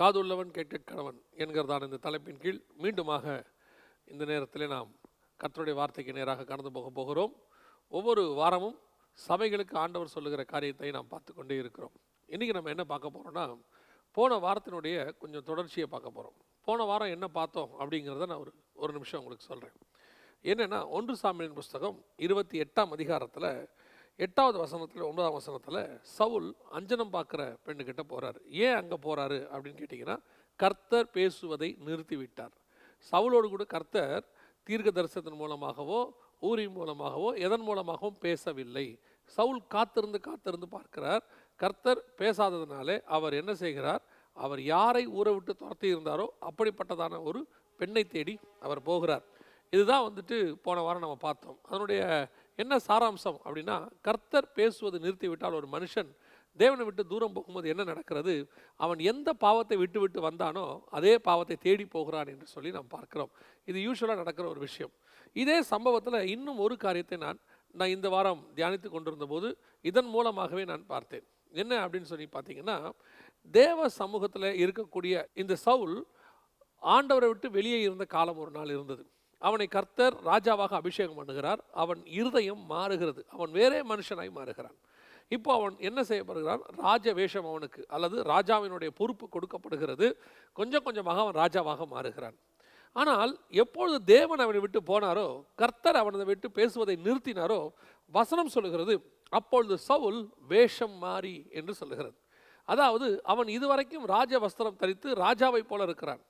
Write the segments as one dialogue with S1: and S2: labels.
S1: காதுள்ளவன் கணவன் என்கிறதான் இந்த தலைப்பின் கீழ் மீண்டுமாக இந்த நேரத்தில் நாம் கர்த்தருடைய வார்த்தைக்கு நேராக கடந்து போக போகிறோம் ஒவ்வொரு வாரமும் சபைகளுக்கு ஆண்டவர் சொல்லுகிற காரியத்தை நாம் பார்த்து கொண்டே இருக்கிறோம் இன்றைக்கி நம்ம என்ன பார்க்க போகிறோம்னா போன வாரத்தினுடைய கொஞ்சம் தொடர்ச்சியை பார்க்க போகிறோம் போன வாரம் என்ன பார்த்தோம் அப்படிங்கிறத நான் ஒரு ஒரு நிமிஷம் உங்களுக்கு சொல்கிறேன் என்னென்னா ஒன்று சாமியின் புஸ்தகம் இருபத்தி எட்டாம் அதிகாரத்தில் எட்டாவது வசனத்தில் ஒன்பதாம் வசனத்தில் சவுல் அஞ்சனம் பார்க்குற பெண்ணுக்கிட்ட போகிறார் ஏன் அங்கே போகிறாரு அப்படின்னு கேட்டிங்கன்னா கர்த்தர் பேசுவதை நிறுத்திவிட்டார் சவுலோடு கூட கர்த்தர் தீர்க்க தரிசனத்தின் மூலமாகவோ ஊரின் மூலமாகவோ எதன் மூலமாகவும் பேசவில்லை சவுல் காத்திருந்து காத்திருந்து பார்க்கிறார் கர்த்தர் பேசாததுனாலே அவர் என்ன செய்கிறார் அவர் யாரை ஊரை விட்டு துரத்தி இருந்தாரோ அப்படிப்பட்டதான ஒரு பெண்ணை தேடி அவர் போகிறார் இதுதான் வந்துட்டு போன வாரம் நம்ம பார்த்தோம் அதனுடைய என்ன சாராம்சம் அப்படின்னா கர்த்தர் பேசுவது நிறுத்திவிட்டால் ஒரு மனுஷன் தேவனை விட்டு தூரம் போகும்போது என்ன நடக்கிறது அவன் எந்த பாவத்தை விட்டு விட்டு வந்தானோ அதே பாவத்தை தேடி போகிறான் என்று சொல்லி நாம் பார்க்குறோம் இது யூஸ்வலாக நடக்கிற ஒரு விஷயம் இதே சம்பவத்தில் இன்னும் ஒரு காரியத்தை நான் நான் இந்த வாரம் தியானித்து கொண்டிருந்த போது இதன் மூலமாகவே நான் பார்த்தேன் என்ன அப்படின்னு சொல்லி பார்த்தீங்கன்னா தேவ சமூகத்தில் இருக்கக்கூடிய இந்த சவுல் ஆண்டவரை விட்டு வெளியே இருந்த காலம் ஒரு நாள் இருந்தது அவனை கர்த்தர் ராஜாவாக அபிஷேகம் பண்ணுகிறார் அவன் இருதயம் மாறுகிறது அவன் வேறே மனுஷனாய் மாறுகிறான் இப்போ அவன் என்ன செய்யப்படுகிறான் ராஜ வேஷம் அவனுக்கு அல்லது ராஜாவினுடைய பொறுப்பு கொடுக்கப்படுகிறது கொஞ்சம் கொஞ்சமாக அவன் ராஜாவாக மாறுகிறான் ஆனால் எப்பொழுது தேவன் அவனை விட்டு போனாரோ கர்த்தர் அவனை விட்டு பேசுவதை நிறுத்தினாரோ வசனம் சொல்லுகிறது அப்பொழுது சவுல் வேஷம் மாறி என்று சொல்லுகிறது அதாவது அவன் இதுவரைக்கும் ராஜ வஸ்திரம் தரித்து ராஜாவை போல இருக்கிறான்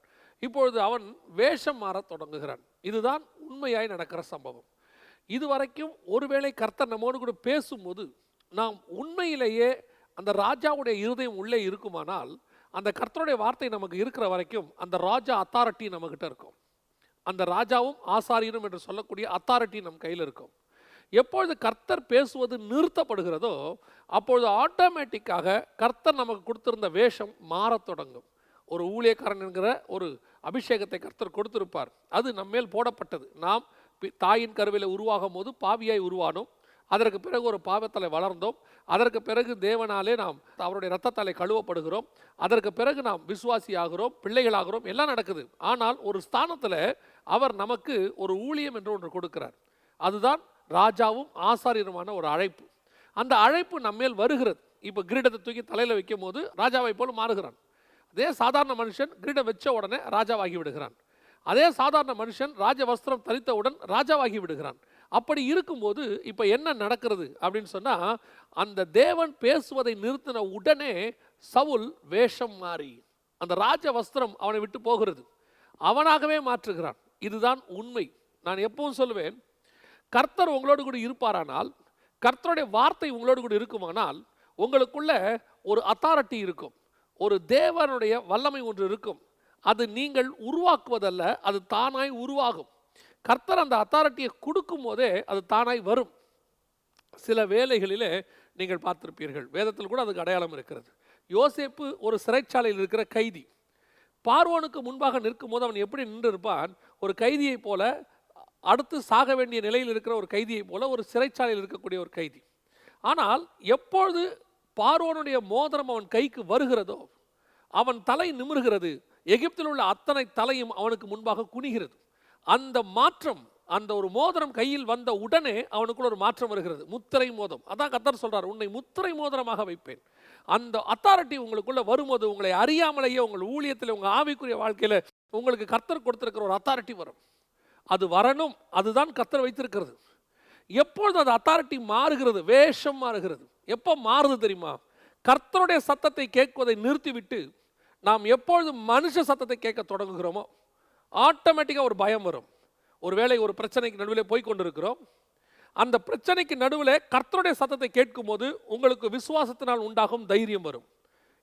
S1: இப்பொழுது அவன் வேஷம் மாறத் தொடங்குகிறான் இதுதான் உண்மையாய் நடக்கிற சம்பவம் இதுவரைக்கும் ஒருவேளை கர்த்தர் நம்மோடு கூட பேசும்போது நாம் உண்மையிலேயே அந்த ராஜாவுடைய இருதயம் உள்ளே இருக்குமானால் அந்த கர்த்தருடைய வார்த்தை நமக்கு இருக்கிற வரைக்கும் அந்த ராஜா அத்தாரிட்டி நம்மக்கிட்ட இருக்கும் அந்த ராஜாவும் ஆசாரியனும் என்று சொல்லக்கூடிய அத்தாரிட்டி நம் கையில் இருக்கும் எப்பொழுது கர்த்தர் பேசுவது நிறுத்தப்படுகிறதோ அப்பொழுது ஆட்டோமேட்டிக்காக கர்த்தர் நமக்கு கொடுத்துருந்த வேஷம் மாறத் தொடங்கும் ஒரு ஊழியக்காரன் என்கிற ஒரு அபிஷேகத்தை கர்த்தர் கொடுத்திருப்பார் அது நம்மேல் போடப்பட்டது நாம் தாயின் கருவியில் உருவாகும் போது பாவியாய் உருவானோம் அதற்கு பிறகு ஒரு பாவத்தலை வளர்ந்தோம் அதற்கு பிறகு தேவனாலே நாம் அவருடைய ரத்தத்தலை கழுவப்படுகிறோம் அதற்கு பிறகு நாம் விசுவாசியாகிறோம் பிள்ளைகளாகிறோம் எல்லாம் நடக்குது ஆனால் ஒரு ஸ்தானத்தில் அவர் நமக்கு ஒரு ஊழியம் என்று ஒன்று கொடுக்கிறார் அதுதான் ராஜாவும் ஆசாரியருமான ஒரு அழைப்பு அந்த அழைப்பு நம்மேல் வருகிறது இப்போ கிரீடத்தை தூக்கி தலையில் வைக்கும் போது ராஜாவை போல் மாறுகிறான் அதே சாதாரண மனுஷன் கிரீடம் வச்ச உடனே ராஜாவாகி விடுகிறான் அதே சாதாரண மனுஷன் ராஜ வஸ்திரம் தரித்தவுடன் ராஜாவாகி விடுகிறான் அப்படி இருக்கும்போது இப்போ என்ன நடக்கிறது அப்படின்னு சொன்னால் அந்த தேவன் பேசுவதை நிறுத்தின உடனே சவுல் வேஷம் மாறி அந்த ராஜ வஸ்திரம் அவனை விட்டு போகிறது அவனாகவே மாற்றுகிறான் இதுதான் உண்மை நான் எப்பவும் சொல்லுவேன் கர்த்தர் உங்களோடு கூட இருப்பாரானால் கர்த்தருடைய வார்த்தை உங்களோடு கூட இருக்குமானால் உங்களுக்குள்ள ஒரு அத்தாரிட்டி இருக்கும் ஒரு தேவனுடைய வல்லமை ஒன்று இருக்கும் அது நீங்கள் உருவாக்குவதல்ல அது தானாய் உருவாகும் கர்த்தர் அந்த அத்தாரிட்டியை கொடுக்கும் போதே அது தானாய் வரும் சில வேலைகளிலே நீங்கள் பார்த்துருப்பீர்கள் வேதத்தில் கூட அதுக்கு அடையாளம் இருக்கிறது யோசேப்பு ஒரு சிறைச்சாலையில் இருக்கிற கைதி பார்வோனுக்கு முன்பாக நிற்கும் போது அவன் எப்படி நின்று இருப்பான் ஒரு கைதியைப் போல அடுத்து சாக வேண்டிய நிலையில் இருக்கிற ஒரு கைதியைப் போல ஒரு சிறைச்சாலையில் இருக்கக்கூடிய ஒரு கைதி ஆனால் எப்பொழுது பார்வோனுடைய மோதிரம் அவன் கைக்கு வருகிறதோ அவன் தலை நிமிர்கிறது எகிப்தில் உள்ள அத்தனை தலையும் அவனுக்கு முன்பாக குனிகிறது அந்த மாற்றம் அந்த ஒரு மோதிரம் கையில் வந்த உடனே அவனுக்குள்ள ஒரு மாற்றம் வருகிறது முத்திரை மோதம் அதான் கத்தர் சொல்கிறார் உன்னை முத்திரை மோதிரமாக வைப்பேன் அந்த அத்தாரிட்டி உங்களுக்குள்ளே வரும்போது உங்களை அறியாமலேயே உங்கள் ஊழியத்தில் உங்கள் ஆவிக்குரிய வாழ்க்கையில் உங்களுக்கு கத்தர் கொடுத்துருக்கிற ஒரு அத்தாரிட்டி வரும் அது வரணும் அதுதான் கத்தர் வைத்திருக்கிறது எப்பொழுது அது அத்தாரிட்டி மாறுகிறது வேஷம் மாறுகிறது எப்போ மாறுது தெரியுமா கர்த்தருடைய சத்தத்தை கேட்குவதை நிறுத்திவிட்டு நாம் எப்பொழுது மனுஷ சத்தத்தை கேட்க தொடங்குகிறோமோ ஆட்டோமேட்டிக்காக ஒரு பயம் வரும் ஒருவேளை ஒரு பிரச்சனைக்கு நடுவில் போய் கொண்டிருக்கிறோம் அந்த பிரச்சனைக்கு நடுவில் கர்த்தருடைய சத்தத்தை கேட்கும்போது உங்களுக்கு விசுவாசத்தினால் உண்டாகும் தைரியம் வரும்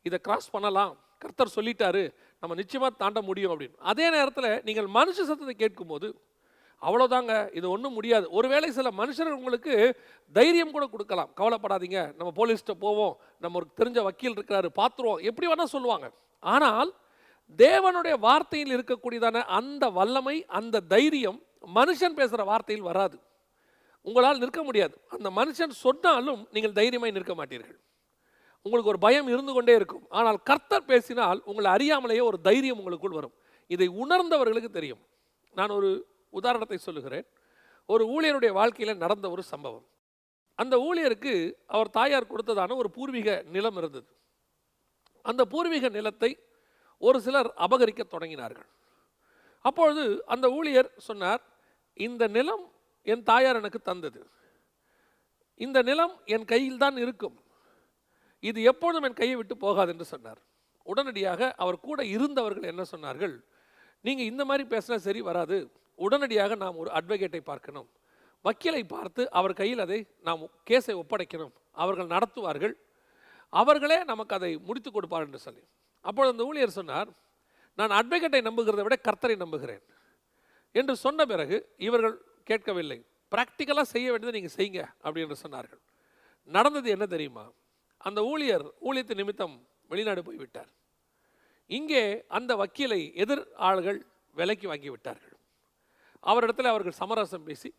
S1: இதை கிராஸ் பண்ணலாம் கர்த்தர் சொல்லிட்டாரு நம்ம நிச்சயமாக தாண்ட முடியும் அப்படின்னு அதே நேரத்தில் நீங்கள் மனுஷ சத்தத்தை கேட்கும்போது அவ்வளோதாங்க இது ஒன்றும் முடியாது ஒருவேளை சில மனுஷர் உங்களுக்கு தைரியம் கூட கொடுக்கலாம் கவலைப்படாதீங்க நம்ம போலீஸ்கிட்ட போவோம் நம்ம ஒரு தெரிஞ்ச வக்கீல் இருக்கிறாரு பார்த்துருவோம் எப்படி வேணால் சொல்லுவாங்க ஆனால் தேவனுடைய வார்த்தையில் இருக்கக்கூடியதான அந்த வல்லமை அந்த தைரியம் மனுஷன் பேசுகிற வார்த்தையில் வராது உங்களால் நிற்க முடியாது அந்த மனுஷன் சொன்னாலும் நீங்கள் தைரியமாக நிற்க மாட்டீர்கள் உங்களுக்கு ஒரு பயம் இருந்து கொண்டே இருக்கும் ஆனால் கர்த்தர் பேசினால் உங்களை அறியாமலேயே ஒரு தைரியம் உங்களுக்குள் வரும் இதை உணர்ந்தவர்களுக்கு தெரியும் நான் ஒரு உதாரணத்தை சொல்லுகிறேன் ஒரு ஊழியருடைய வாழ்க்கையில் நடந்த ஒரு சம்பவம் அந்த ஊழியருக்கு அவர் தாயார் கொடுத்ததான ஒரு பூர்வீக நிலம் இருந்தது அந்த பூர்வீக நிலத்தை ஒரு சிலர் அபகரிக்க தொடங்கினார்கள் அப்பொழுது அந்த ஊழியர் சொன்னார் இந்த நிலம் என் தாயார் எனக்கு தந்தது இந்த நிலம் என் கையில் தான் இருக்கும் இது எப்பொழுதும் என் கையை விட்டு போகாது என்று சொன்னார் உடனடியாக அவர் கூட இருந்தவர்கள் என்ன சொன்னார்கள் நீங்கள் இந்த மாதிரி பேசினா சரி வராது உடனடியாக நாம் ஒரு அட்வொகேட்டை பார்க்கணும் வக்கீலை பார்த்து அவர் கையில் அதை நாம் கேஸை ஒப்படைக்கணும் அவர்கள் நடத்துவார்கள் அவர்களே நமக்கு அதை முடித்து கொடுப்பார் என்று சொல்லி அப்பொழுது அந்த ஊழியர் சொன்னார் நான் அட்வொகேட்டை நம்புகிறதை விட கர்த்தரை நம்புகிறேன் என்று சொன்ன பிறகு இவர்கள் கேட்கவில்லை ப்ராக்டிக்கலாக செய்ய வேண்டியதை நீங்கள் செய்யுங்க அப்படி என்று சொன்னார்கள் நடந்தது என்ன தெரியுமா அந்த ஊழியர் ஊழியத்து நிமித்தம் வெளிநாடு போய்விட்டார் இங்கே அந்த வக்கீலை எதிர் ஆள்கள் விலைக்கு வாங்கிவிட்டார்கள் அவரிடத்தில் அவர்கள் சமரசம் பேசி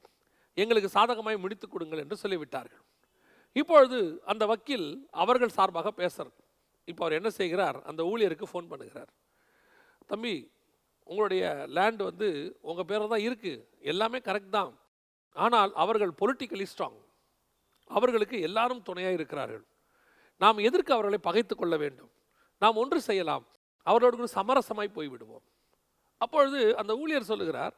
S1: எங்களுக்கு சாதகமாய் முடித்து கொடுங்கள் என்று சொல்லிவிட்டார்கள் இப்பொழுது அந்த வக்கீல் அவர்கள் சார்பாக பேசுகிறார் இப்போ அவர் என்ன செய்கிறார் அந்த ஊழியருக்கு ஃபோன் பண்ணுகிறார் தம்பி உங்களுடைய லேண்ட் வந்து உங்கள் பேரில் தான் இருக்குது எல்லாமே கரெக்ட் தான் ஆனால் அவர்கள் பொலிட்டிக்கலி ஸ்ட்ராங் அவர்களுக்கு எல்லாரும் துணையாக இருக்கிறார்கள் நாம் எதற்கு அவர்களை பகைத்து கொள்ள வேண்டும் நாம் ஒன்று செய்யலாம் அவர்களோடு சமரசமாய் போய்விடுவோம் அப்பொழுது அந்த ஊழியர் சொல்லுகிறார்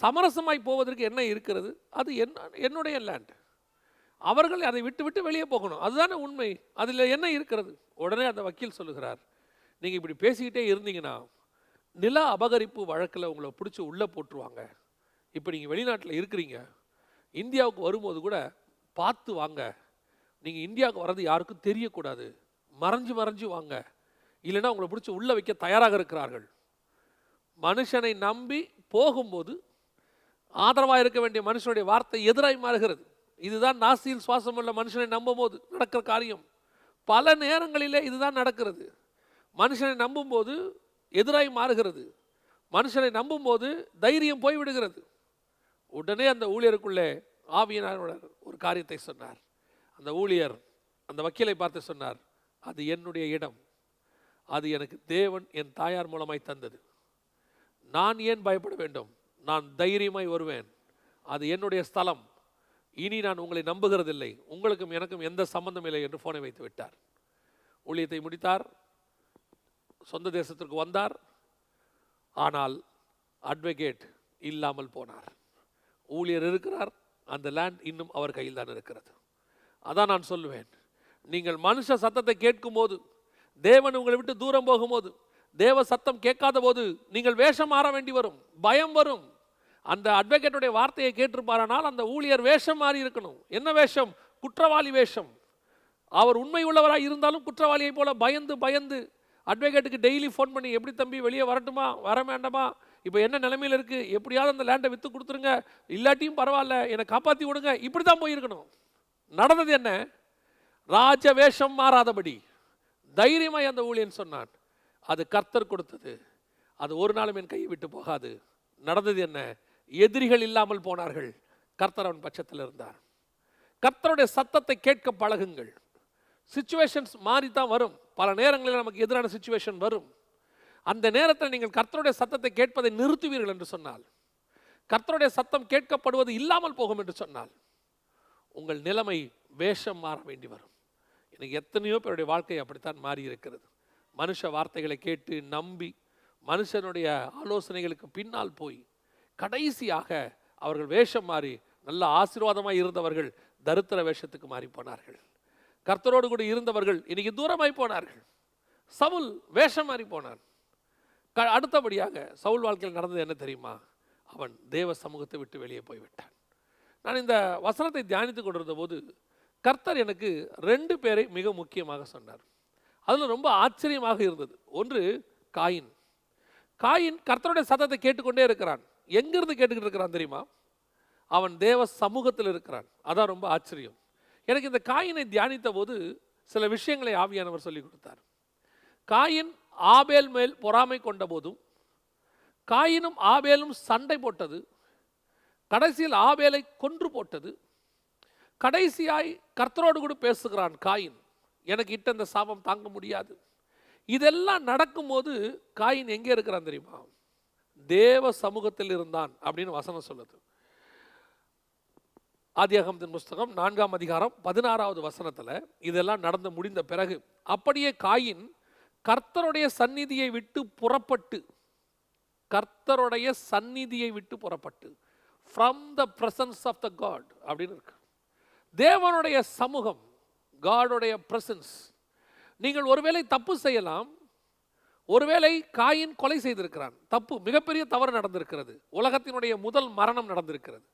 S1: சமரசமாய் போவதற்கு என்ன இருக்கிறது அது என்ன என்னுடைய லேண்ட் அவர்கள் அதை விட்டு விட்டு வெளியே போகணும் அதுதானே உண்மை அதில் என்ன இருக்கிறது உடனே அந்த வக்கீல் சொல்லுகிறார் நீங்கள் இப்படி பேசிக்கிட்டே இருந்தீங்கன்னா நில அபகரிப்பு வழக்கில் உங்களை பிடிச்சி உள்ளே போட்டுருவாங்க இப்போ நீங்கள் வெளிநாட்டில் இருக்கிறீங்க இந்தியாவுக்கு வரும்போது கூட பார்த்து வாங்க நீங்கள் இந்தியாவுக்கு வர்றது யாருக்கும் தெரியக்கூடாது மறைஞ்சு மறைஞ்சு வாங்க இல்லைன்னா உங்களை பிடிச்சி உள்ளே வைக்க தயாராக இருக்கிறார்கள் மனுஷனை நம்பி போகும்போது ஆதரவாக இருக்க வேண்டிய மனுஷனுடைய வார்த்தை எதிராய் மாறுகிறது இதுதான் நாசியில் சுவாசம் உள்ள மனுஷனை நம்பும் போது நடக்கிற காரியம் பல நேரங்களிலே இதுதான் நடக்கிறது மனுஷனை நம்பும்போது எதிராய் மாறுகிறது மனுஷனை நம்பும்போது தைரியம் போய்விடுகிறது உடனே அந்த ஊழியருக்குள்ளே ஆவியனாரோட ஒரு காரியத்தை சொன்னார் அந்த ஊழியர் அந்த வக்கீலை பார்த்து சொன்னார் அது என்னுடைய இடம் அது எனக்கு தேவன் என் தாயார் மூலமாய் தந்தது நான் ஏன் பயப்பட வேண்டும் நான் தைரியமாய் வருவேன் அது என்னுடைய ஸ்தலம் இனி நான் உங்களை நம்புகிறதில்லை உங்களுக்கும் எனக்கும் எந்த சம்பந்தம் இல்லை என்று ஃபோனை வைத்து விட்டார் ஊழியத்தை முடித்தார் சொந்த தேசத்திற்கு வந்தார் ஆனால் அட்வொகேட் இல்லாமல் போனார் ஊழியர் இருக்கிறார் அந்த லேண்ட் இன்னும் அவர் கையில் தான் இருக்கிறது அதான் நான் சொல்லுவேன் நீங்கள் மனுஷ சத்தத்தை கேட்கும் போது தேவன் உங்களை விட்டு தூரம் போகும்போது தேவ சத்தம் கேட்காத போது நீங்கள் வேஷம் மாற வேண்டி வரும் பயம் வரும் அந்த அட்வொகேட்டுடைய வார்த்தையை கேட்டிருப்பாரானால் அந்த ஊழியர் வேஷம் மாறி இருக்கணும் என்ன வேஷம் குற்றவாளி வேஷம் அவர் உண்மை உள்ளவராக இருந்தாலும் குற்றவாளியை போல பயந்து பயந்து அட்வொகேட்டுக்கு டெய்லி ஃபோன் பண்ணி எப்படி தம்பி வெளியே வரட்டுமா வர வேண்டாமா இப்போ என்ன நிலைமையில் இருக்குது எப்படியாவது அந்த லேண்டை விற்று கொடுத்துருங்க இல்லாட்டியும் பரவாயில்ல என்னை காப்பாற்றி விடுங்க இப்படி தான் போயிருக்கணும் நடந்தது என்ன ராஜ வேஷம் மாறாதபடி தைரியமாக அந்த ஊழியன் சொன்னான் அது கர்த்தர் கொடுத்தது அது ஒரு நாளும் என் கையை விட்டு போகாது நடந்தது என்ன எதிரிகள் இல்லாமல் போனார்கள் கர்த்தர் அவன் பட்சத்தில் இருந்தார் கர்த்தருடைய சத்தத்தை கேட்க பழகுங்கள் சுச்சுவேஷன்ஸ் மாறி தான் வரும் பல நேரங்களில் நமக்கு எதிரான சுச்சுவேஷன் வரும் அந்த நேரத்தில் நீங்கள் கர்த்தருடைய சத்தத்தை கேட்பதை நிறுத்துவீர்கள் என்று சொன்னால் கர்த்தருடைய சத்தம் கேட்கப்படுவது இல்லாமல் போகும் என்று சொன்னால் உங்கள் நிலைமை வேஷம் மாற வேண்டி வரும் எனக்கு எத்தனையோ பேருடைய வாழ்க்கை அப்படித்தான் மாறி இருக்கிறது மனுஷ வார்த்தைகளை கேட்டு நம்பி மனுஷனுடைய ஆலோசனைகளுக்கு பின்னால் போய் கடைசியாக அவர்கள் வேஷம் மாறி நல்ல ஆசீர்வாதமாக இருந்தவர்கள் தரித்திர வேஷத்துக்கு மாறி போனார்கள் கர்த்தரோடு கூட இருந்தவர்கள் இன்னைக்கு தூரமாய் போனார்கள் சவுல் வேஷம் மாறி போனான் க அடுத்தபடியாக சவுல் வாழ்க்கையில் நடந்தது என்ன தெரியுமா அவன் தேவ சமூகத்தை விட்டு வெளியே போய்விட்டான் நான் இந்த வசனத்தை தியானித்து கொண்டிருந்த போது கர்த்தர் எனக்கு ரெண்டு பேரை மிக முக்கியமாக சொன்னார் அதில் ரொம்ப ஆச்சரியமாக இருந்தது ஒன்று காயின் காயின் கர்த்தருடைய சத்தத்தை கேட்டுக்கொண்டே இருக்கிறான் எங்கிருந்து கேட்டுக்கிட்டு இருக்கிறான் தெரியுமா அவன் தேவ சமூகத்தில் இருக்கிறான் அதான் ரொம்ப ஆச்சரியம் எனக்கு இந்த காயினை தியானித்த போது சில விஷயங்களை ஆவியானவர் சொல்லி கொடுத்தார் காயின் ஆபேல் மேல் பொறாமை கொண்ட போதும் காயினும் ஆபேலும் சண்டை போட்டது கடைசியில் ஆபேலை கொன்று போட்டது கடைசியாய் கர்த்தரோடு கூட பேசுகிறான் காயின் எனக்கு இட்ட அந்த சாபம் தாங்க முடியாது இதெல்லாம் நடக்கும்போது காயின் எங்கே இருக்கிறான் தெரியுமா தேவ சமூகத்தில் இருந்தான் அப்படின்னு வசனம் சொல்லுது ஆதியாகமத்தின் புஸ்தகம் நான்காம் அதிகாரம் பதினாறாவது வசனத்தில் இதெல்லாம் நடந்து முடிந்த பிறகு அப்படியே காயின் கர்த்தருடைய சந்நிதியை விட்டு புறப்பட்டு கர்த்தருடைய சந்நிதியை விட்டு புறப்பட்டு from the presence of the God அப்படின்னு இருக்கு தேவனுடைய சமூகம் காடுடைய பிரசன்ஸ் நீங்கள் ஒருவேளை தப்பு செய்யலாம் ஒருவேளை காயின் கொலை செய்திருக்கிறான் தப்பு மிகப்பெரிய தவறு நடந்திருக்கிறது உலகத்தினுடைய முதல் மரணம் நடந்திருக்கிறது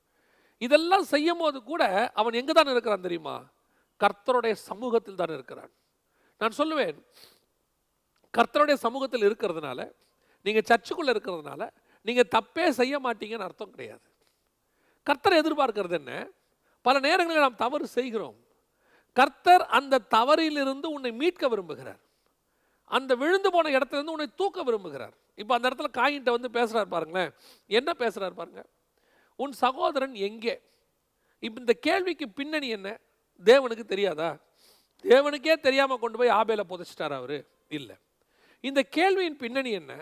S1: இதெல்லாம் செய்யும் போது கூட அவன் எங்கே தான் இருக்கிறான் தெரியுமா கர்த்தருடைய சமூகத்தில் தான் இருக்கிறான் நான் சொல்லுவேன் கர்த்தருடைய சமூகத்தில் இருக்கிறதுனால நீங்கள் சர்ச்சுக்குள்ளே இருக்கிறதுனால நீங்கள் தப்பே செய்ய மாட்டீங்கன்னு அர்த்தம் கிடையாது கர்த்தர் எதிர்பார்க்கறது என்ன பல நேரங்களில் நாம் தவறு செய்கிறோம் கர்த்தர் அந்த தவறிலிருந்து உன்னை மீட்க விரும்புகிறார் அந்த விழுந்து போன இடத்துலேருந்து உன்னை தூக்க விரும்புகிறார் இப்போ அந்த இடத்துல காயின்ட்ட வந்து பேசுகிறார் பாருங்களேன் என்ன பேசுகிறார் பாருங்க உன் சகோதரன் எங்கே இப்போ இந்த கேள்விக்கு பின்னணி என்ன தேவனுக்கு தெரியாதா தேவனுக்கே தெரியாமல் கொண்டு போய் ஆபேல புதைச்சிட்டார் அவர் இல்லை இந்த கேள்வியின் பின்னணி என்ன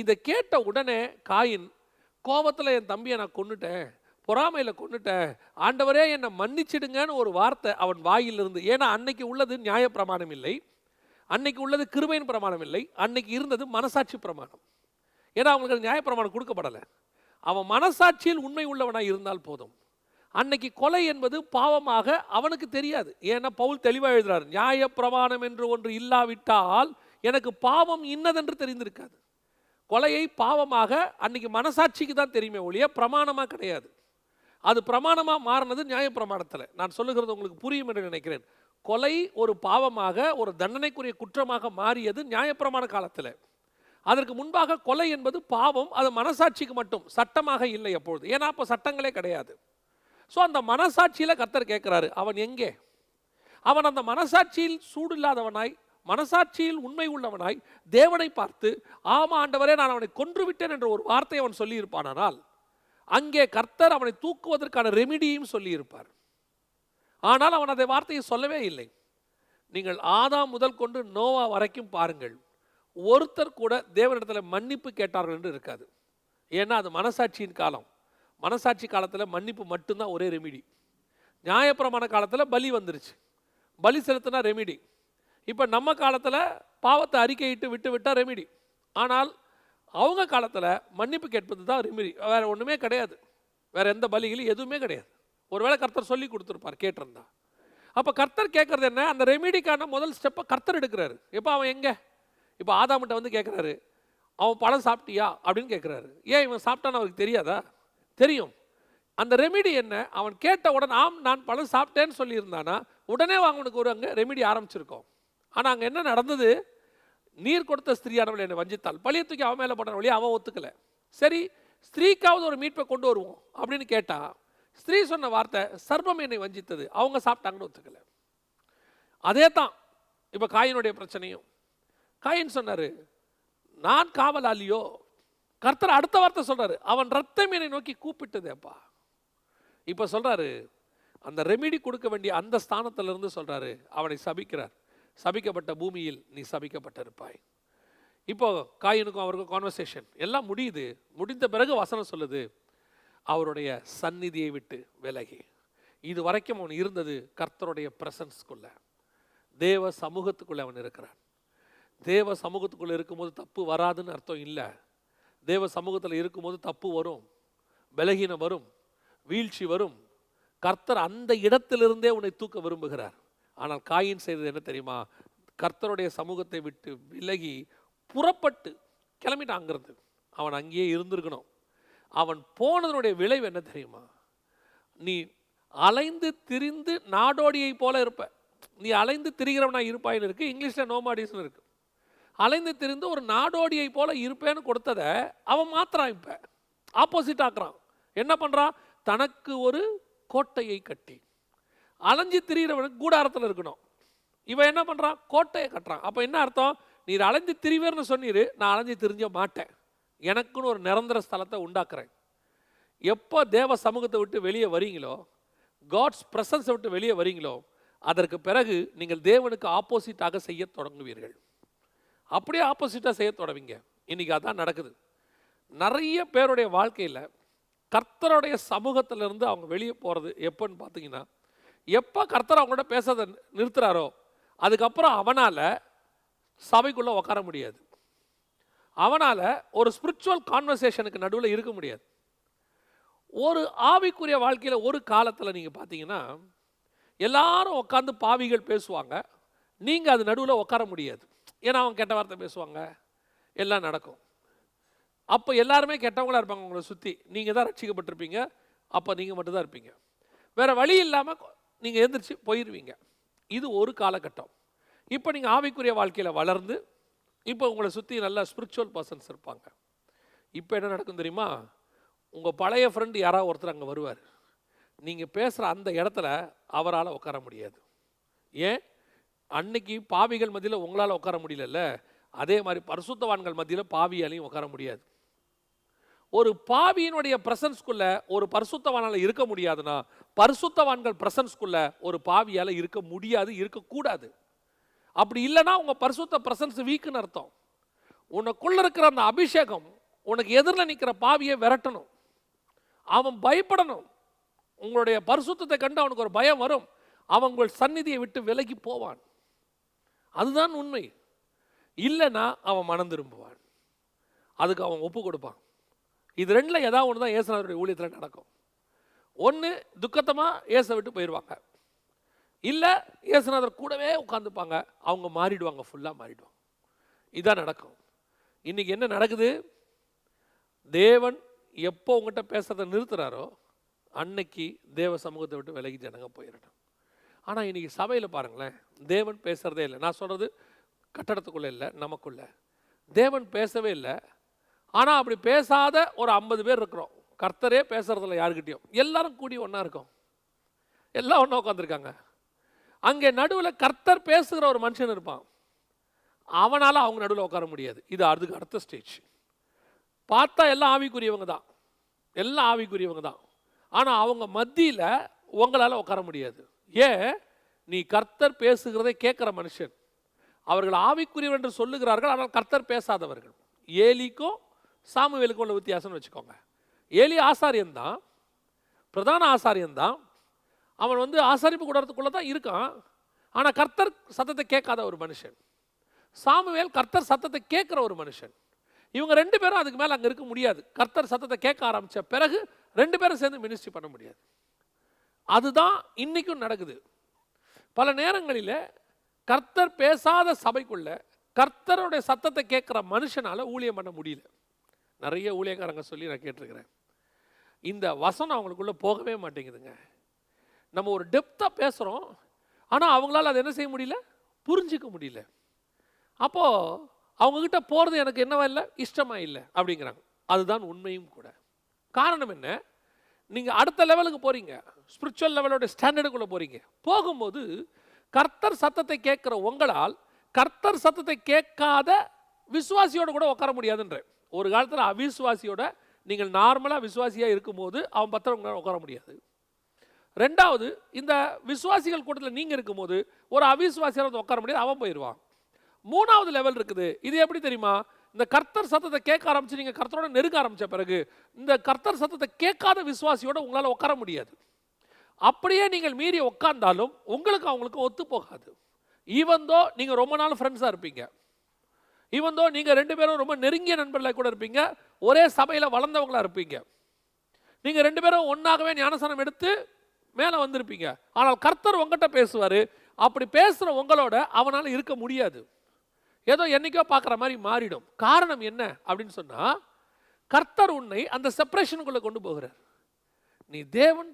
S1: இதை கேட்ட உடனே காயின் கோபத்தில் என் தம்பியை நான் கொண்டுட்டேன் பொறாமையில் கொண்டுட்டேன் ஆண்டவரே என்னை மன்னிச்சிடுங்கன்னு ஒரு வார்த்தை அவன் வாயிலிருந்து ஏன்னா அன்னைக்கு உள்ளது நியாயப்பிரமாணம் இல்லை அன்னைக்கு உள்ளது கிருபையின் பிரமாணம் இல்லை அன்னைக்கு இருந்தது மனசாட்சி பிரமாணம் ஏன்னா அவங்களுக்கு நியாயப்பிரமாணம் கொடுக்கப்படலை அவன் மனசாட்சியில் உண்மை உள்ளவனாக இருந்தால் போதும் அன்னைக்கு கொலை என்பது பாவமாக அவனுக்கு தெரியாது ஏன்னா பவுல் தெளிவாக எழுதுறார் நியாய பிரமாணம் என்று ஒன்று இல்லாவிட்டால் எனக்கு பாவம் இன்னதென்று தெரிந்திருக்காது கொலையை பாவமாக அன்னைக்கு மனசாட்சிக்கு தான் தெரியுமே ஒழிய பிரமாணமாக கிடையாது அது பிரமாணமாக மாறினது நியாயப்பிரமாணத்தில் நான் சொல்லுகிறது உங்களுக்கு புரியும் என்று நினைக்கிறேன் கொலை ஒரு பாவமாக ஒரு தண்டனைக்குரிய குற்றமாக மாறியது நியாயப்பிரமான காலத்தில் அதற்கு முன்பாக கொலை என்பது பாவம் அது மனசாட்சிக்கு மட்டும் சட்டமாக இல்லை அப்பொழுது ஏன்னா அப்போ சட்டங்களே கிடையாது ஸோ அந்த மனசாட்சியில் கத்தர் கேட்குறாரு அவன் எங்கே அவன் அந்த மனசாட்சியில் சூடு இல்லாதவனாய் மனசாட்சியில் உண்மை உள்ளவனாய் தேவனை பார்த்து ஆமா ஆண்டவரே நான் அவனை கொன்றுவிட்டேன் என்ற ஒரு வார்த்தை அவன் சொல்லியிருப்பானால் அங்கே கர்த்தர் அவனை தூக்குவதற்கான ரெமிடியும் சொல்லியிருப்பார் ஆனால் அவன் அதை வார்த்தையை சொல்லவே இல்லை நீங்கள் ஆதாம் முதல் கொண்டு நோவா வரைக்கும் பாருங்கள் ஒருத்தர் கூட தேவனிடத்தில் மன்னிப்பு கேட்டார்கள் என்று இருக்காது ஏன்னா அது மனசாட்சியின் காலம் மனசாட்சி காலத்தில் மன்னிப்பு மட்டும்தான் ஒரே ரெமிடி நியாயப்பிரமாண காலத்தில் பலி வந்துருச்சு பலி செலுத்தினா ரெமிடி இப்போ நம்ம காலத்தில் பாவத்தை அறிக்கையிட்டு விட்டு விட்டால் ரெமிடி ஆனால் அவங்க காலத்தில் மன்னிப்பு கேட்பது தான் ரெமிடி வேறு ஒன்றுமே கிடையாது வேறு எந்த பலிகளும் எதுவுமே கிடையாது ஒருவேளை கர்த்தர் சொல்லி கொடுத்துருப்பார் கேட்டிருந்தா அப்போ கர்த்தர் கேட்குறது என்ன அந்த ரெமிடிக்கான முதல் ஸ்டெப்பை கர்த்தர் எடுக்கிறாரு இப்போ அவன் எங்கே இப்போ ஆதாமிட்ட வந்து கேட்குறாரு அவன் பழம் சாப்பிட்டியா அப்படின்னு கேட்குறாரு ஏன் இவன் சாப்பிட்டான்னு அவருக்கு தெரியாதா தெரியும் அந்த ரெமிடி என்ன அவன் கேட்ட உடனே ஆம் நான் பழம் சாப்பிட்டேன்னு சொல்லியிருந்தானா உடனே அவனுக்கு ஒரு அங்கே ரெமிடி ஆரம்பிச்சிருக்கோம் ஆனால் அங்கே என்ன நடந்தது நீர் கொடுத்த ஸ்திரீயானவள் என்னை வஞ்சித்தாள் பழைய தூக்கி அவன் மேலே பண்ணுற வழியே அவன் ஒத்துக்கலை சரி ஸ்திரீக்காவது ஒரு மீட்பை கொண்டு வருவோம் அப்படின்னு கேட்டால் ஸ்திரீ சொன்ன வார்த்தை சர்ப்பம் என்னை வஞ்சித்தது அவங்க சாப்பிட்டாங்கன்னு ஒத்துக்கல அதே தான் இப்போ காயினுடைய பிரச்சனையும் காயின் சொன்னார் நான் காவலாளியோ கர்த்தர் அடுத்த வார்த்தை சொல்கிறார் அவன் ரத்தம் என்னை நோக்கி கூப்பிட்டதேப்பா இப்போ சொல்கிறாரு அந்த ரெமிடி கொடுக்க வேண்டிய அந்த ஸ்தானத்திலிருந்து சொல்கிறாரு அவனை சபிக்கிறார் சபிக்கப்பட்ட பூமியில் நீ சபிக்கப்பட்டிருப்பாய் இப்போ காயினுக்கும் அவருக்கும் கான்வர்சேஷன் எல்லாம் முடியுது முடிந்த பிறகு வசனம் சொல்லுது அவருடைய சந்நிதியை விட்டு விலகி இது வரைக்கும் அவன் இருந்தது கர்த்தருடைய பிரசன்ஸ்குள்ள தேவ சமூகத்துக்குள்ளே அவன் இருக்கிறான் தேவ சமூகத்துக்குள்ளே இருக்கும்போது தப்பு வராதுன்னு அர்த்தம் இல்லை தேவ சமூகத்தில் இருக்கும்போது தப்பு வரும் விலகின வரும் வீழ்ச்சி வரும் கர்த்தர் அந்த இடத்திலிருந்தே உன்னை தூக்க விரும்புகிறார் ஆனால் காயின் செய்தது என்ன தெரியுமா கர்த்தருடைய சமூகத்தை விட்டு விலகி புறப்பட்டு கிளம்பிட்டான் அங்கிருந்து அவன் அங்கேயே இருந்திருக்கணும் அவன் போனதனுடைய விளைவு என்ன தெரியுமா நீ அலைந்து திரிந்து நாடோடியை போல இருப்ப நீ அலைந்து திரிகிறவனா இருப்பாயின்னு இருக்கு இங்கிலீஷில் நோமாடிஸ்னு இருக்குது அலைந்து திரிந்து ஒரு நாடோடியை போல இருப்பேன்னு கொடுத்ததை அவன் மாத்திரான் இப்போ ஆப்போசிட் ஆக்குறான் என்ன பண்ணுறான் தனக்கு ஒரு கோட்டையை கட்டி அலைஞ்சு திரிகிறவனுக்கு கூடாரத்தில் இருக்கணும் இவன் என்ன பண்ணுறான் கோட்டையை கட்டுறான் அப்போ என்ன அர்த்தம் நீர் அலைஞ்சு திரிவேர்னு சொன்னீர் நான் அலைஞ்சு திரிஞ்ச மாட்டேன் எனக்குன்னு ஒரு நிரந்தர ஸ்தலத்தை உண்டாக்குறேன் எப்போ தேவ சமூகத்தை விட்டு வெளியே வரீங்களோ காட்ஸ் ப்ரெசன்ஸை விட்டு வெளியே வரீங்களோ அதற்கு பிறகு நீங்கள் தேவனுக்கு ஆப்போசிட்டாக செய்ய தொடங்குவீர்கள் அப்படியே ஆப்போசிட்டாக செய்ய தொடவீங்க இன்றைக்கி அதான் நடக்குது நிறைய பேருடைய வாழ்க்கையில் கர்த்தருடைய சமூகத்திலேருந்து அவங்க வெளியே போகிறது எப்போன்னு பார்த்தீங்கன்னா எப்போ கர்த்தர் அவங்கள்ட்ட பேசுறதை நிறுத்துகிறாரோ அதுக்கப்புறம் அவனால் சபைக்குள்ளே உட்கார முடியாது அவனால் ஒரு ஸ்பிரிச்சுவல் கான்வர்சேஷனுக்கு நடுவில் இருக்க முடியாது ஒரு ஆவிக்குரிய வாழ்க்கையில் ஒரு காலத்தில் நீங்கள் பார்த்தீங்கன்னா எல்லாரும் உட்காந்து பாவிகள் பேசுவாங்க நீங்கள் அது நடுவில் உட்கார முடியாது ஏன்னா அவங்க கெட்ட வார்த்தை பேசுவாங்க எல்லாம் நடக்கும் அப்போ எல்லாருமே கெட்டவங்களாக இருப்பாங்க உங்களை சுற்றி நீங்கள் தான் ரட்சிக்கப்பட்டிருப்பீங்க அப்போ நீங்கள் மட்டும்தான் இருப்பீங்க வேறு வழி இல்லாமல் நீங்கள் எந்திரிச்சு போயிடுவீங்க இது ஒரு காலகட்டம் இப்போ நீங்கள் ஆவிக்குரிய வாழ்க்கையில் வளர்ந்து இப்போ உங்களை சுற்றி நல்லா ஸ்பிரிச்சுவல் பர்சன்ஸ் இருப்பாங்க இப்போ என்ன நடக்கும் தெரியுமா உங்கள் பழைய ஃப்ரெண்டு யாராவது ஒருத்தர் அங்கே வருவார் நீங்கள் பேசுகிற அந்த இடத்துல அவரால் உட்கார முடியாது ஏன் அன்னைக்கு பாவிகள் மத்தியில் உங்களால் உட்கார முடியல அதே மாதிரி பரிசுத்தவான்கள் மத்தியில் பாவியாலையும் உட்கார முடியாது ஒரு பாவியினுடைய பிரசன்ஸ்குள்ள ஒரு பரிசுத்தவானால் இருக்க முடியாதுன்னா பரிசுத்தவான்கள் பிரசன்ஸ்குள்ள ஒரு பாவியால் இருக்க முடியாது இருக்கக்கூடாது அப்படி இல்லைன்னா உங்கள் பரிசுத்த பிரசன்ஸ் வீக்குன்னு அர்த்தம் உனக்குள்ளே இருக்கிற அந்த அபிஷேகம் உனக்கு எதிரில் நிற்கிற பாவியை விரட்டணும் அவன் பயப்படணும் உங்களுடைய பரிசுத்தத்தை கண்டு அவனுக்கு ஒரு பயம் வரும் அவன் உங்கள் சந்நிதியை விட்டு விலகி போவான் அதுதான் உண்மை இல்லைன்னா அவன் மனம் திரும்புவான் அதுக்கு அவன் ஒப்பு கொடுப்பான் இது ரெண்டில் ஏதாவது ஒன்று தான் ஏசுநாதருடைய ஊழியத்தில் நடக்கும் ஒன்று துக்கத்தமாக ஏசை விட்டு போயிடுவாங்க இல்லை இயேசுநாதர் கூடவே உட்காந்துப்பாங்க அவங்க மாறிடுவாங்க ஃபுல்லாக மாறிடுவாங்க இதான் நடக்கும் இன்றைக்கி என்ன நடக்குது தேவன் எப்போ உங்கள்கிட்ட பேசுகிறத நிறுத்துகிறாரோ அன்னைக்கு தேவ சமூகத்தை விட்டு விலகி ஜனங்க போயிடணும் ஆனால் இன்றைக்கி சபையில் பாருங்களேன் தேவன் பேசுகிறதே இல்லை நான் சொல்கிறது கட்டடத்துக்குள்ளே இல்லை நமக்குள்ளே தேவன் பேசவே இல்லை ஆனால் அப்படி பேசாத ஒரு ஐம்பது பேர் இருக்கிறோம் கர்த்தரே பேசுகிறதில்ல யாருக்கிட்டேயும் எல்லோரும் கூடி ஒன்றா இருக்கும் எல்லாம் ஒன்றா உட்காந்துருக்காங்க அங்கே நடுவில் கர்த்தர் பேசுகிற ஒரு மனுஷன் இருப்பான் அவனால் அவங்க நடுவில் உட்கார முடியாது இது அதுக்கு அடுத்த ஸ்டேஜ் பார்த்தா எல்லாம் ஆவிக்குரியவங்க தான் எல்லாம் ஆவிக்குரியவங்க தான் ஆனால் அவங்க மத்தியில் உங்களால் உட்கார முடியாது ஏன் நீ கர்த்தர் பேசுகிறதை கேட்குற மனுஷன் அவர்கள் ஆவிக்குரியவர் என்று சொல்லுகிறார்கள் ஆனால் கர்த்தர் பேசாதவர்கள் ஏலிக்கும் சாமுவேலுக்கும் உள்ள வித்தியாசம்னு வச்சுக்கோங்க ஏலி ஆசாரியன் தான் பிரதான ஆசாரியன் தான் அவன் வந்து ஆசரிப்பு கூடறதுக்குள்ளே தான் இருக்கான் ஆனால் கர்த்தர் சத்தத்தை கேட்காத ஒரு மனுஷன் சாமுவேல் கர்த்தர் சத்தத்தை கேட்குற ஒரு மனுஷன் இவங்க ரெண்டு பேரும் அதுக்கு மேலே அங்கே இருக்க முடியாது கர்த்தர் சத்தத்தை கேட்க ஆரம்பித்த பிறகு ரெண்டு பேரும் சேர்ந்து மினிஸ்ட்ரி பண்ண முடியாது அதுதான் இன்றைக்கும் நடக்குது பல நேரங்களில் கர்த்தர் பேசாத சபைக்குள்ள கர்த்தருடைய சத்தத்தை கேட்குற மனுஷனால் ஊழியம் பண்ண முடியல நிறைய ஊழியக்காரங்க சொல்லி நான் கேட்டிருக்கிறேன் இந்த வசனம் அவங்களுக்குள்ளே போகவே மாட்டேங்குதுங்க நம்ம ஒரு டெப்த்தாக பேசுகிறோம் ஆனால் அவங்களால அதை என்ன செய்ய முடியல புரிஞ்சிக்க முடியல அப்போது அவங்கக்கிட்ட போகிறது எனக்கு என்னவா இல்லை இஷ்டமாக இல்லை அப்படிங்கிறாங்க அதுதான் உண்மையும் கூட காரணம் என்ன நீங்கள் அடுத்த லெவலுக்கு போகிறீங்க ஸ்பிரிச்சுவல் லெவலோட ஸ்டாண்டர்டுக்குள்ளே போகிறீங்க போகும்போது கர்த்தர் சத்தத்தை கேட்குற உங்களால் கர்த்தர் சத்தத்தை கேட்காத விசுவாசியோட கூட உட்கார முடியாதுன்ற ஒரு காலத்தில் அவிசுவாசியோட நீங்கள் நார்மலாக விசுவாசியாக இருக்கும்போது அவன் பத்திரம் உட்கார முடியாது ரெண்டாவது இந்த விசுவாசிகள் கூட்டத்தில் நீங்கள் இருக்கும்போது ஒரு அவிசுவாசியாக வந்து உட்கார முடியாது அவன் போயிடுவான் மூணாவது லெவல் இருக்குது இது எப்படி தெரியுமா இந்த கர்த்தர் சத்தத்தை கேட்க ஆரம்பிச்சு நீங்கள் கர்த்தரோட நெருக்க ஆரம்பித்த பிறகு இந்த கர்த்தர் சத்தத்தை கேட்காத விசுவாசியோட உங்களால் உட்கார முடியாது அப்படியே நீங்கள் மீறி உட்காந்தாலும் உங்களுக்கு அவங்களுக்கு ஒத்து போகாது ஈவந்தோ நீங்கள் ரொம்ப நாள் ஃப்ரெண்ட்ஸாக இருப்பீங்க ஈவந்தோ நீங்கள் ரெண்டு பேரும் ரொம்ப நெருங்கிய நண்பர்களாக கூட இருப்பீங்க ஒரே சபையில் வளர்ந்தவங்களாக இருப்பீங்க நீங்கள் ரெண்டு பேரும் ஒன்றாகவே ஞானசனம் எடுத்து மேலே வந்திருப்பீங்க ஆனால் கர்த்தர் உங்ககிட்ட பேசுவார் அப்படி பேசுகிற உங்களோட அவனால் இருக்க முடியாது ஏதோ என்றைக்கோ பார்க்குற மாதிரி மாறிடும் காரணம் என்ன அப்படின்னு சொன்னால் கர்த்தர் உன்னை அந்த செப்பரேஷனுக்குள்ளே கொண்டு போகிறார் நீ தேவன்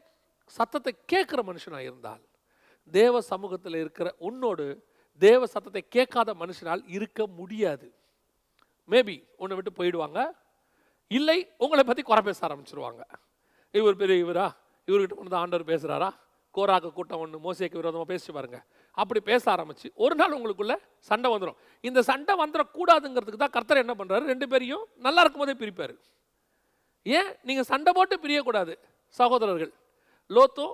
S1: சத்தத்தை கேட்குற மனுஷனாக இருந்தால் தேவ சமூகத்தில் இருக்கிற உன்னோடு தேவ சத்தத்தை கேட்காத மனுஷனால் இருக்க முடியாது மேபி உன்னை விட்டு போயிடுவாங்க இல்லை உங்களை பற்றி குறை பேச ஆரம்பிச்சிருவாங்க இவர் பெரிய இவரா இவர்கிட்ட கொண்டு ஆண்டவர் பேசுகிறாரா கோராக்க கூட்டம் ஒன்று மோசைக்கு விரோதமாக பேசிட்டு பாருங்க அப்படி பேச ஆரம்பிச்சு ஒரு நாள் உங்களுக்குள்ள சண்டை வந்துடும் இந்த சண்டை வந்துடக்கூடாதுங்கிறதுக்கு தான் கர்த்தர் என்ன பண்ணுறாரு ரெண்டு பேரையும் நல்லா இருக்கும் போதே பிரிப்பார் ஏன் நீங்கள் சண்டை போட்டு பிரியக்கூடாது சகோதரர்கள் லோத்தோ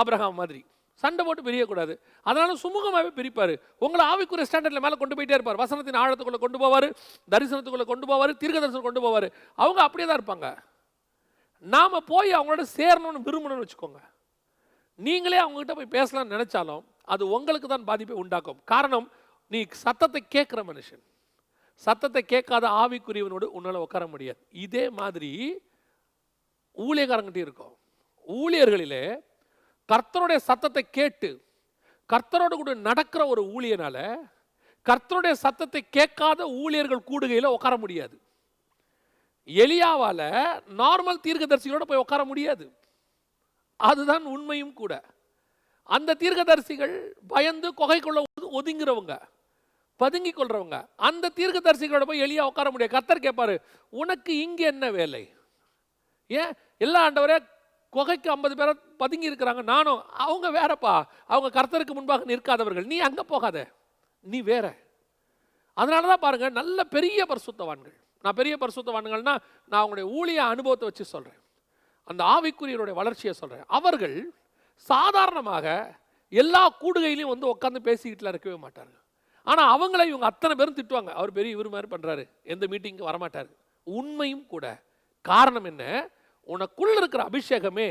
S1: அப்ரஹாம் மாதிரி சண்டை போட்டு பிரியக்கூடாது அதனால சுமூகமாகவே பிரிப்பார் உங்களை ஆவிக்குரிய ஸ்டாண்டர்டில் மேலே கொண்டு போயிட்டே இருப்பார் வசனத்தின் ஆழத்துக்குள்ளே கொண்டு போவார் தரிசனத்துக்குள்ளே கொண்டு போவார் தீர்க்க தரிசனம் கொண்டு போவார் அவங்க அப்படியே தான் இருப்பாங்க நாம் போய் அவங்களோட சேரணும்னு விரும்பணும்னு வச்சுக்கோங்க நீங்களே அவங்ககிட்ட போய் பேசலாம்னு நினச்சாலும் அது உங்களுக்கு தான் பாதிப்பை உண்டாக்கும் காரணம் நீ சத்தத்தை கேட்குற மனுஷன் சத்தத்தை கேட்காத ஆவிக்குரியவனோடு உன்னால் உட்கார முடியாது இதே மாதிரி ஊழியக்காரங்கிட்டே இருக்கும் ஊழியர்களிலே கர்த்தருடைய சத்தத்தை கேட்டு கர்த்தரோடு கூட நடக்கிற ஒரு ஊழியனால் கர்த்தருடைய சத்தத்தை கேட்காத ஊழியர்கள் கூடுகையில் உட்கார முடியாது எளியாவால் நார்மல் தீர்க்கதரிசிகளோடு போய் உட்கார முடியாது அதுதான் உண்மையும் கூட அந்த தீர்க்கதரிசிகள் பயந்து கொகைக்குள்ள ஒதுங்கிறவங்க பதுங்கி கொள்றவங்க அந்த தீர்க்கதரிசிகளோட போய் எளியாக உட்கார முடியாது கத்தர் கேட்பார் உனக்கு இங்கே என்ன வேலை ஏன் எல்லா ஆண்டவரே கொகைக்கு ஐம்பது பேரை பதுங்கி இருக்கிறாங்க நானும் அவங்க வேறப்பா அவங்க கர்த்தருக்கு முன்பாக நிற்காதவர்கள் நீ அங்கே போகாத நீ வேற அதனால தான் பாருங்கள் நல்ல பெரிய பரிசுத்தவான்கள் நான் பெரிய பரிசுத்தவான்கள்னா நான் அவங்களுடைய ஊழிய அனுபவத்தை வச்சு சொல்கிறேன் அந்த ஆவிக்குரியருடைய வளர்ச்சியை சொல்கிறேன் அவர்கள் சாதாரணமாக எல்லா கூடுகையிலையும் வந்து உட்காந்து பேசிக்கிட்டுலாம் இருக்கவே மாட்டார்கள் ஆனால் அவங்கள இவங்க அத்தனை பேரும் திட்டுவாங்க அவர் பெரிய இவர் மாதிரி பண்ணுறாரு எந்த மீட்டிங்க்கு வரமாட்டார் உண்மையும் கூட காரணம் என்ன உனக்குள்ள இருக்கிற அபிஷேகமே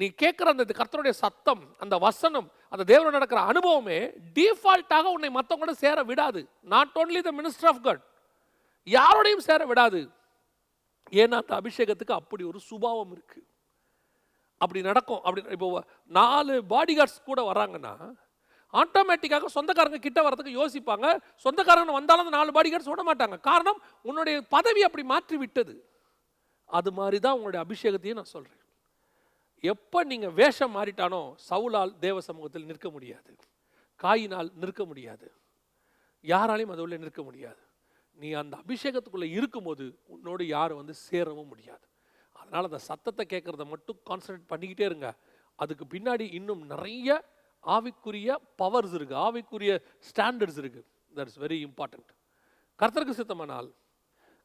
S1: நீ கேட்குற அந்த கர்த்தருடைய சத்தம் அந்த வசனம் அந்த தேவனோட நடக்கிற அனுபவமே டிஃபால்ட்டாக உன்னை மற்றவங்களோட சேர விடாது not only the minister of God யாரோடையும் சேர விடாது ஏன்னா அந்த அபிஷேகத்துக்கு அப்படி ஒரு சுபாவம் இருக்குது அப்படி நடக்கும் அப்படி இப்போ நாலு பாடிகார்ட்ஸ் கூட வராங்கன்னா ஆட்டோமேட்டிக்காக சொந்தக்காரங்க கிட்ட வரதுக்கு யோசிப்பாங்க சொந்தக்காரங்க வந்தாலும் நாலு பாடிகார்ட்ஸ் விட மாட்டாங்க காரணம் உன்னுடைய பதவி அப்படி மாற்றி விட்டது அது மாதிரி தான் உங்களுடைய அபிஷேகத்தையும் நான் சொல்கிறேன் எப்போ நீங்கள் வேஷம் மாறிட்டானோ சவுலால் தேவ சமூகத்தில் நிற்க முடியாது காயினால் நிற்க முடியாது யாராலையும் அது உள்ளே நிற்க முடியாது நீ அந்த அபிஷேகத்துக்குள்ளே இருக்கும்போது உன்னோடு யாரும் வந்து சேரவும் முடியாது அதனால் அந்த சத்தத்தை கேட்குறத மட்டும் கான்சன்ட்ரேட் பண்ணிக்கிட்டே இருங்க அதுக்கு பின்னாடி இன்னும் நிறைய ஆவிக்குரிய பவர்ஸ் இருக்குது ஆவிக்குரிய ஸ்டாண்டர்ட்ஸ் இருக்குது தட் இஸ் வெரி இம்பார்ட்டண்ட் கர்த்தருக்கு சித்தமானால்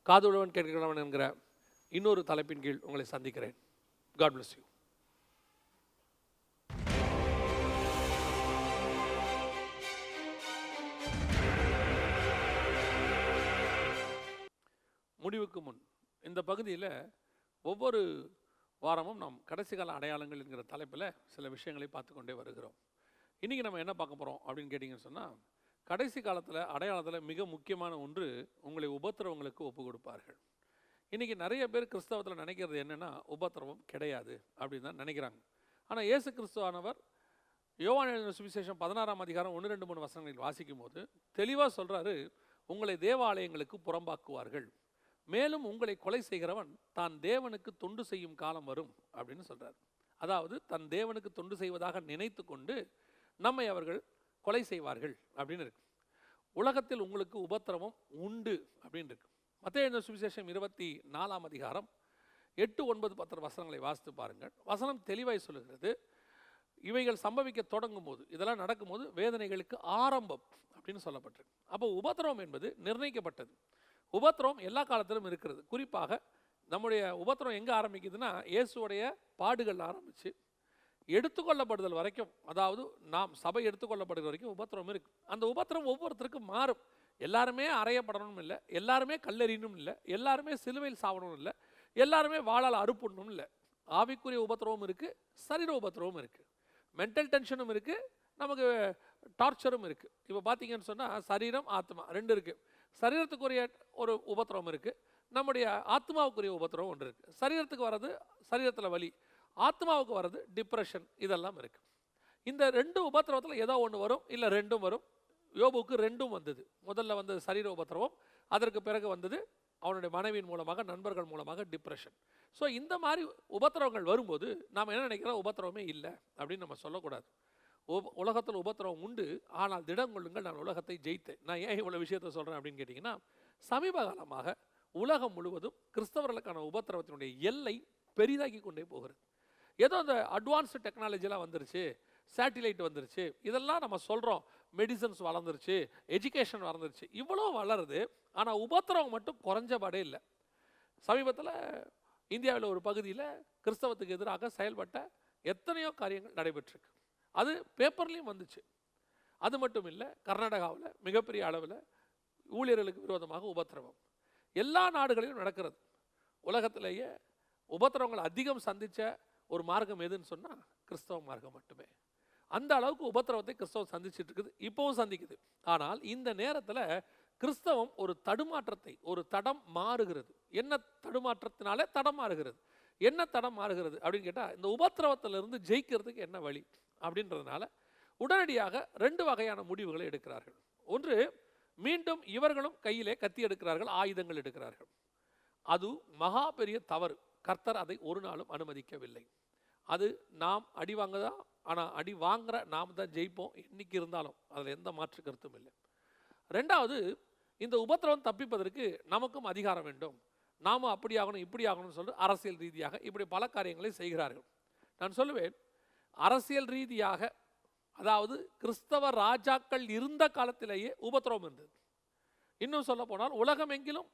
S1: காதுடவன் கேட்கிறவன் என்கிற இன்னொரு தலைப்பின் கீழ் உங்களை சந்திக்கிறேன் காட் பிளஸ் யூ முடிவுக்கு முன் இந்த பகுதியில் ஒவ்வொரு வாரமும் நாம் கடைசி கால அடையாளங்கள் என்கிற தலைப்பில் சில விஷயங்களை பார்த்து கொண்டே வருகிறோம் இன்றைக்கி நம்ம என்ன பார்க்க போகிறோம் அப்படின்னு கேட்டிங்கன்னு சொன்னால் கடைசி காலத்தில் அடையாளத்தில் மிக முக்கியமான ஒன்று உங்களை உபத்திரவங்களுக்கு ஒப்பு கொடுப்பார்கள் இன்றைக்கி நிறைய பேர் கிறிஸ்தவத்தில் நினைக்கிறது என்னென்னா உபத்திரவம் கிடையாது அப்படின்னு தான் நினைக்கிறாங்க ஆனால் இயேசு கிறிஸ்துவானவர் யோவான சுவிசேஷம் பதினாறாம் அதிகாரம் ஒன்று ரெண்டு மூணு வசனங்களில் வாசிக்கும் போது தெளிவாக சொல்கிறாரு உங்களை தேவாலயங்களுக்கு புறம்பாக்குவார்கள் மேலும் உங்களை கொலை செய்கிறவன் தான் தேவனுக்கு தொண்டு செய்யும் காலம் வரும் அப்படின்னு சொல்கிறார் அதாவது தன் தேவனுக்கு தொண்டு செய்வதாக நினைத்து கொண்டு நம்மை அவர்கள் கொலை செய்வார்கள் அப்படின்னு இருக்கு உலகத்தில் உங்களுக்கு உபத்திரவம் உண்டு அப்படின்னு இருக்கு மத்திய எழுந்த சுவிசேஷம் இருபத்தி நாலாம் அதிகாரம் எட்டு ஒன்பது பத்திர வசனங்களை வாசித்து பாருங்கள் வசனம் தெளிவாய் சொல்லுகிறது இவைகள் சம்பவிக்க தொடங்கும் போது இதெல்லாம் நடக்கும்போது வேதனைகளுக்கு ஆரம்பம் அப்படின்னு சொல்லப்பட்டிருக்கு அப்போ உபத்திரவம் என்பது நிர்ணயிக்கப்பட்டது உபத்திரம் எல்லா காலத்திலும் இருக்கிறது குறிப்பாக நம்முடைய உபத்திரம் எங்கே ஆரம்பிக்குதுன்னா இயேசுடைய பாடுகள் ஆரம்பித்து எடுத்துக்கொள்ளப்படுதல் வரைக்கும் அதாவது நாம் சபை எடுத்துக்கொள்ளப்படுகிற வரைக்கும் உபத்திரம் இருக்குது அந்த உபத்திரம் ஒவ்வொருத்தருக்கும் மாறும் எல்லாருமே அறையப்படணும் இல்லை எல்லாருமே கல்லறியணும் இல்லை எல்லாருமே சிலுவையில் சாவணும் இல்லை எல்லாருமே வாழால் அறுப்புடணும் இல்லை ஆவிக்குரிய உபத்திரவும் இருக்குது சரீர உபத்திரவும் இருக்குது மென்டல் டென்ஷனும் இருக்குது நமக்கு டார்ச்சரும் இருக்குது இப்போ பார்த்தீங்கன்னு சொன்னால் சரீரம் ஆத்மா ரெண்டு இருக்குது சரீரத்துக்குரிய ஒரு உபத்திரவம் இருக்குது நம்முடைய ஆத்மாவுக்குரிய உபத்திரவம் ஒன்று இருக்குது சரீரத்துக்கு வர்றது சரீரத்தில் வலி ஆத்மாவுக்கு வர்றது டிப்ரெஷன் இதெல்லாம் இருக்குது இந்த ரெண்டு உபத்திரவத்தில் ஏதோ ஒன்று வரும் இல்லை ரெண்டும் வரும் யோபுக்கு ரெண்டும் வந்தது முதல்ல வந்தது சரீர உபத்திரவம் அதற்கு பிறகு வந்தது அவனுடைய மனைவியின் மூலமாக நண்பர்கள் மூலமாக டிப்ரெஷன் ஸோ இந்த மாதிரி உபத்திரவங்கள் வரும்போது நாம் என்ன நினைக்கிறோம் உபத்திரவமே இல்லை அப்படின்னு நம்ம சொல்லக்கூடாது உலகத்தில் உபத்திரவம் உண்டு ஆனால் திடம் கொள்ளுங்கள் நான் உலகத்தை ஜெயித்தேன் நான் ஏன் இவ்வளோ விஷயத்த சொல்கிறேன் அப்படின்னு கேட்டிங்கன்னா சமீப காலமாக உலகம் முழுவதும் கிறிஸ்தவர்களுக்கான உபத்திரவத்தினுடைய எல்லை பெரிதாக்கி கொண்டே போகிறது ஏதோ அந்த அட்வான்ஸ்டு டெக்னாலஜிலாம் வந்துருச்சு சேட்டிலைட் வந்துருச்சு இதெல்லாம் நம்ம சொல்கிறோம் மெடிசன்ஸ் வளர்ந்துருச்சு எஜுகேஷன் வளர்ந்துருச்சு இவ்வளோ வளருது ஆனால் உபத்திரவம் மட்டும் குறைஞ்சபாடே இல்லை சமீபத்தில் இந்தியாவில் ஒரு பகுதியில் கிறிஸ்தவத்துக்கு எதிராக செயல்பட்ட எத்தனையோ காரியங்கள் நடைபெற்றிருக்கு அது பேப்பர்லேயும் வந்துச்சு அது மட்டும் இல்லை கர்நாடகாவில் மிகப்பெரிய அளவில் ஊழியர்களுக்கு விரோதமாக உபத்திரவம் எல்லா நாடுகளிலும் நடக்கிறது உலகத்திலேயே உபத்திரவங்களை அதிகம் சந்தித்த ஒரு மார்க்கம் எதுன்னு சொன்னால் கிறிஸ்தவ மார்க்கம் மட்டுமே அந்த அளவுக்கு உபத்திரவத்தை கிறிஸ்தவம் சந்திச்சுட்டு இருக்குது இப்போவும் சந்திக்குது ஆனால் இந்த நேரத்தில் கிறிஸ்தவம் ஒரு தடுமாற்றத்தை ஒரு தடம் மாறுகிறது என்ன தடுமாற்றத்தினாலே தடம் மாறுகிறது என்ன தடம் மாறுகிறது அப்படின்னு கேட்டால் இந்த உபத்திரவத்திலிருந்து ஜெயிக்கிறதுக்கு என்ன வழி அப்படின்றதுனால உடனடியாக ரெண்டு வகையான முடிவுகளை எடுக்கிறார்கள் ஒன்று மீண்டும் இவர்களும் கையிலே கத்தி எடுக்கிறார்கள் ஆயுதங்கள் எடுக்கிறார்கள் அது மகா பெரிய தவறு கர்த்தர் அதை ஒரு நாளும் அனுமதிக்கவில்லை அது நாம் அடி வாங்க தான் ஆனால் அடி வாங்குற நாம் தான் ஜெயிப்போம் இன்னைக்கு இருந்தாலும் அதில் எந்த மாற்று கருத்தும் இல்லை ரெண்டாவது இந்த உபத்திரவம் தப்பிப்பதற்கு நமக்கும் அதிகாரம் வேண்டும் நாமும் அப்படி ஆகணும் இப்படி ஆகணும்னு சொல்லிட்டு அரசியல் ரீதியாக இப்படி பல காரியங்களை செய்கிறார்கள் நான் சொல்லுவேன் அரசியல் ரீதியாக அதாவது கிறிஸ்தவ ராஜாக்கள் இருந்த காலத்திலேயே உபத்திரவம் இருந்தது இன்னும் சொல்ல போனால் உலகம் எங்கிலும்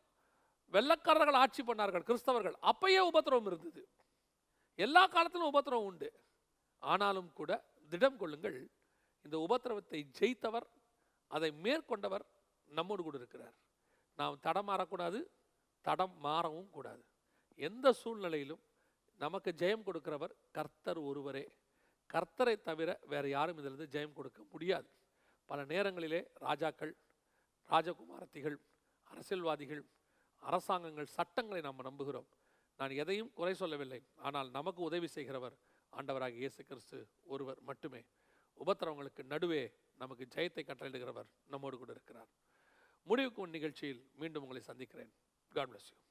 S1: வெள்ளக்காரர்கள் ஆட்சி பண்ணார்கள் கிறிஸ்தவர்கள் அப்பயே உபத்திரவம் இருந்தது எல்லா காலத்திலும் உபத்திரவம் உண்டு ஆனாலும் கூட திடம் கொள்ளுங்கள் இந்த உபத்திரவத்தை ஜெயித்தவர் அதை மேற்கொண்டவர் நம்மோடு கூட இருக்கிறார் நாம் தடம் மாறக்கூடாது தடம் மாறவும் கூடாது எந்த சூழ்நிலையிலும் நமக்கு ஜெயம் கொடுக்கிறவர் கர்த்தர் ஒருவரே கர்த்தரை தவிர வேறு யாரும் இதிலிருந்து ஜெயம் கொடுக்க முடியாது பல நேரங்களிலே ராஜாக்கள் ராஜகுமாரத்திகள் அரசியல்வாதிகள் அரசாங்கங்கள் சட்டங்களை நாம் நம்புகிறோம் நான் எதையும் குறை சொல்லவில்லை ஆனால் நமக்கு உதவி செய்கிறவர் ஆண்டவராக இயேசு கிறிஸ்து ஒருவர் மட்டுமே உபத்திரவங்களுக்கு நடுவே நமக்கு ஜெயத்தை கட்டளையிடுகிறவர் நம்மோடு கூட இருக்கிறார் முடிவுக்கு நிகழ்ச்சியில் மீண்டும் உங்களை சந்திக்கிறேன் காட் பிளஸ் யூ